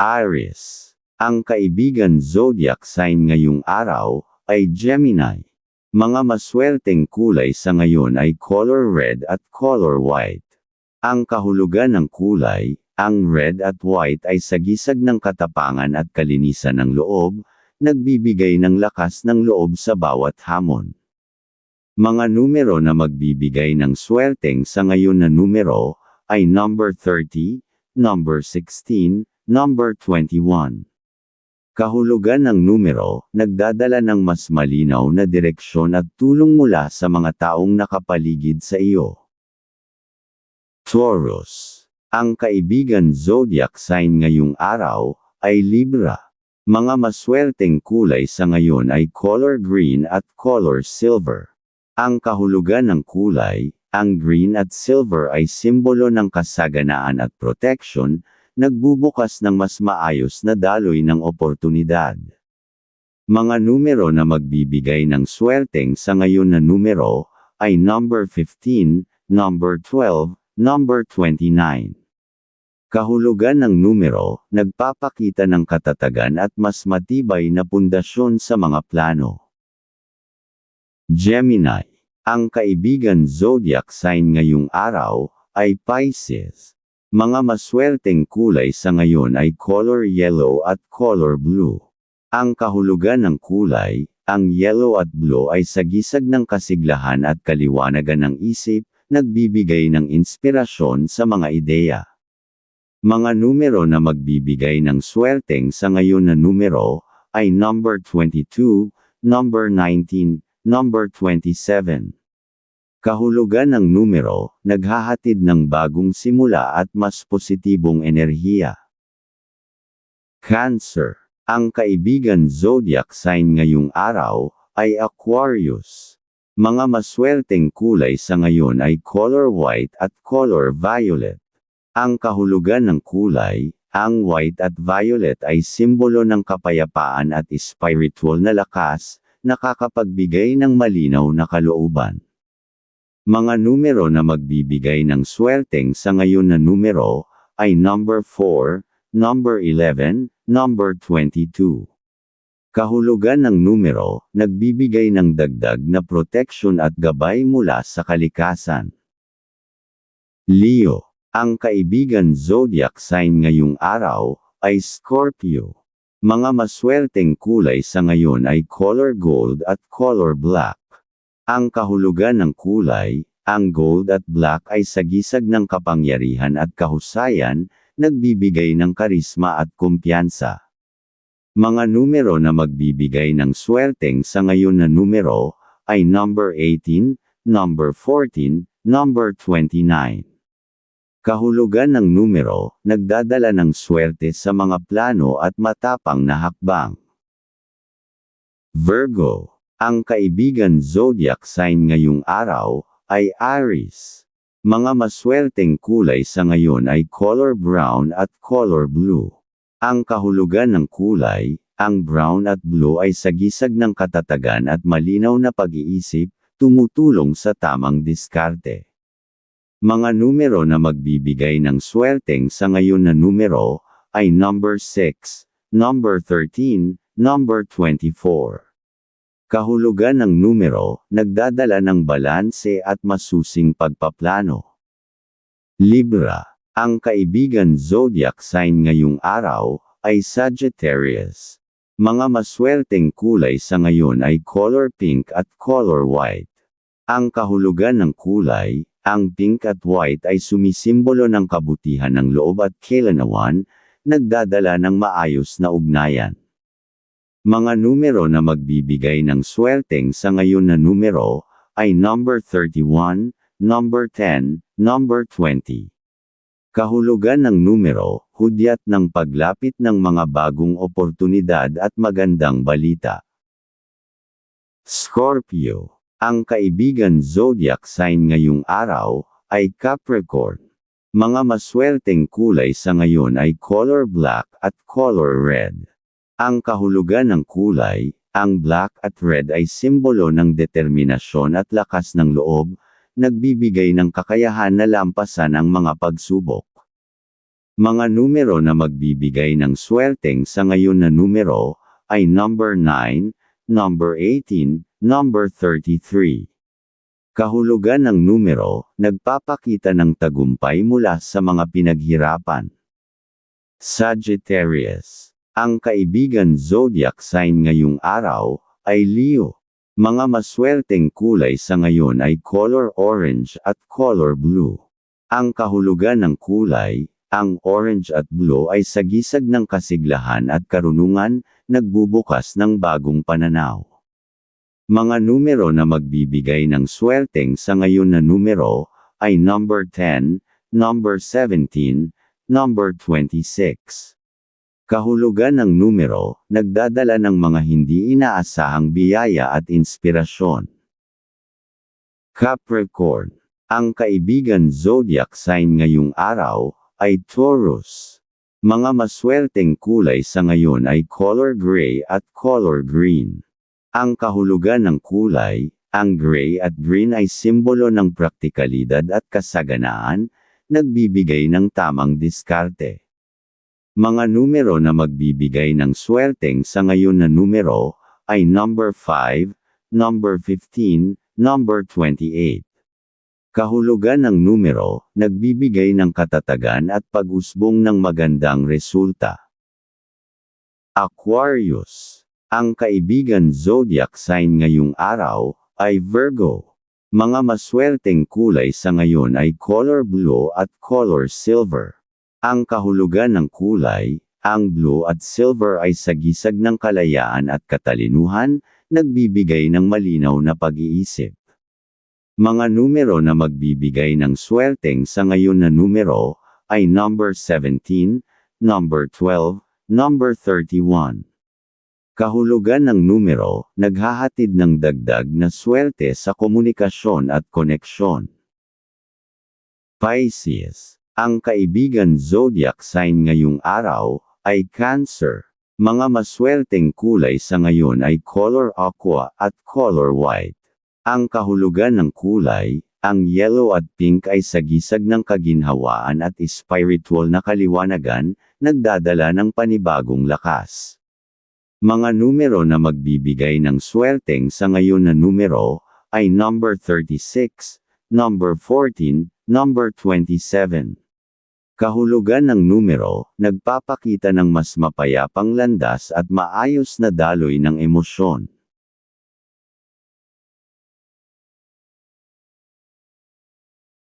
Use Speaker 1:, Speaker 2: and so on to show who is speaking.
Speaker 1: Aries. Ang kaibigan zodiac sign ngayong araw ay Gemini. Mga maswerteng kulay sa ngayon ay color red at color white. Ang kahulugan ng kulay, ang red at white ay sagisag ng katapangan at kalinisan ng loob, nagbibigay ng lakas ng loob sa bawat hamon. Mga numero na magbibigay ng swerteng sa ngayon na numero ay number 30, number 16, number 21. Kahulugan ng numero, nagdadala ng mas malinaw na direksyon at tulong mula sa mga taong nakapaligid sa iyo. Taurus. Ang kaibigan zodiac sign ngayong araw ay Libra. Mga maswerteng kulay sa ngayon ay color green at color silver. Ang kahulugan ng kulay, ang green at silver ay simbolo ng kasaganaan at protection, nagbubukas ng mas maayos na daloy ng oportunidad. Mga numero na magbibigay ng swerteng sa ngayon na numero ay number 15, number 12, number 29. Kahulugan ng numero, nagpapakita ng katatagan at mas matibay na pundasyon sa mga plano. Gemini. Ang kaibigan zodiac sign ngayong araw ay Pisces. Mga maswerteng kulay sa ngayon ay color yellow at color blue. Ang kahulugan ng kulay, ang yellow at blue ay sagisag ng kasiglahan at kaliwanagan ng isip, nagbibigay ng inspirasyon sa mga ideya. Mga numero na magbibigay ng swerteng sa ngayon na numero ay number 22, number 19, number 27. Kahulugan ng numero, naghahatid ng bagong simula at mas positibong enerhiya. Cancer. Ang kaibigan zodiac sign ngayong araw, ay Aquarius. Mga maswerteng kulay sa ngayon ay color white at color violet. Ang kahulugan ng kulay, ang white at violet ay simbolo ng kapayapaan at spiritual na lakas, nakakapagbigay ng malinaw na kalooban. Mga numero na magbibigay ng swerteng sa ngayon na numero ay number 4, number 11, number 22. Kahulugan ng numero, nagbibigay ng dagdag na proteksyon at gabay mula sa kalikasan. Leo. Ang kaibigan zodiac sign ngayong araw ay Scorpio. Mga maswerteng kulay sa ngayon ay color gold at color black. Ang kahulugan ng kulay, ang gold at black ay sagisag ng kapangyarihan at kahusayan, nagbibigay ng karisma at kumpiyansa. Mga numero na magbibigay ng swerteng sa ngayon na numero ay number 18, number 14, number 29. Kahulugan ng numero, nagdadala ng swerte sa mga plano at matapang na hakbang. Virgo ang kaibigan zodiac sign ngayong araw ay Aries. Mga maswerteng kulay sa ngayon ay color brown at color blue. Ang kahulugan ng kulay, ang brown at blue ay sagisag ng katatagan at malinaw na pag-iisip, tumutulong sa tamang diskarte. Mga numero na magbibigay ng swerteng sa ngayon na numero ay number 6, number 13, number 24. Kahulugan ng numero, nagdadala ng balanse at masusing pagpaplano. Libra. Ang kaibigan zodiac sign ngayong araw, ay Sagittarius. Mga maswerteng kulay sa ngayon ay color pink at color white. Ang kahulugan ng kulay, ang pink at white ay sumisimbolo ng kabutihan ng loob at kailanawan, nagdadala ng maayos na ugnayan. Mga numero na magbibigay ng swerteng sa ngayon na numero, ay number 31, number 10, number 20. Kahulugan ng numero, hudyat ng paglapit ng mga bagong oportunidad at magandang balita. Scorpio. Ang kaibigan zodiac sign ngayong araw, ay Capricorn. Mga maswerteng kulay sa ngayon ay color black at color red. Ang kahulugan ng kulay, ang black at red ay simbolo ng determinasyon at lakas ng loob, nagbibigay ng kakayahan na lampasan ang mga pagsubok. Mga numero na magbibigay ng swerteng sa ngayon na numero ay number 9, number 18, number 33. Kahulugan ng numero, nagpapakita ng tagumpay mula sa mga pinaghirapan. Sagittarius. Ang kaibigan zodiac sign ngayong araw ay Leo. Mga maswerteng kulay sa ngayon ay color orange at color blue. Ang kahulugan ng kulay, ang orange at blue ay sagisag ng kasiglahan at karunungan, nagbubukas ng bagong pananaw. Mga numero na magbibigay ng swerteng sa ngayon na numero ay number 10, number 17, number 26. Kahulugan ng numero, nagdadala ng mga hindi inaasahang biyaya at inspirasyon. Capricorn. Ang kaibigan zodiac sign ngayong araw ay Taurus. Mga maswerteng kulay sa ngayon ay color gray at color green. Ang kahulugan ng kulay, ang gray at green ay simbolo ng praktikalidad at kasaganaan, nagbibigay ng tamang diskarte. Mga numero na magbibigay ng swerteng sa ngayon na numero ay number 5, number 15, number 28. Kahulugan ng numero, nagbibigay ng katatagan at pag-usbong ng magandang resulta. Aquarius ang kaibigan zodiac sign ngayong araw ay Virgo. Mga maswerteng kulay sa ngayon ay color blue at color silver. Ang kahulugan ng kulay, ang blue at silver ay sagisag ng kalayaan at katalinuhan, nagbibigay ng malinaw na pag-iisip. Mga numero na magbibigay ng swerteng sa ngayon na numero ay number 17, number 12, number 31. Kahulugan ng numero, naghahatid ng dagdag na swerte sa komunikasyon at koneksyon. Pisces. Ang kaibigan zodiac sign ngayong araw, ay Cancer. Mga maswerteng kulay sa ngayon ay color aqua at color white. Ang kahulugan ng kulay, ang yellow at pink ay sagisag ng kaginhawaan at spiritual na kaliwanagan, nagdadala ng panibagong lakas. Mga numero na magbibigay ng swerteng sa ngayon na numero ay number 36, number 14, number 27. Kahulugan ng numero, nagpapakita ng mas mapayapang landas at maayos na daloy ng emosyon.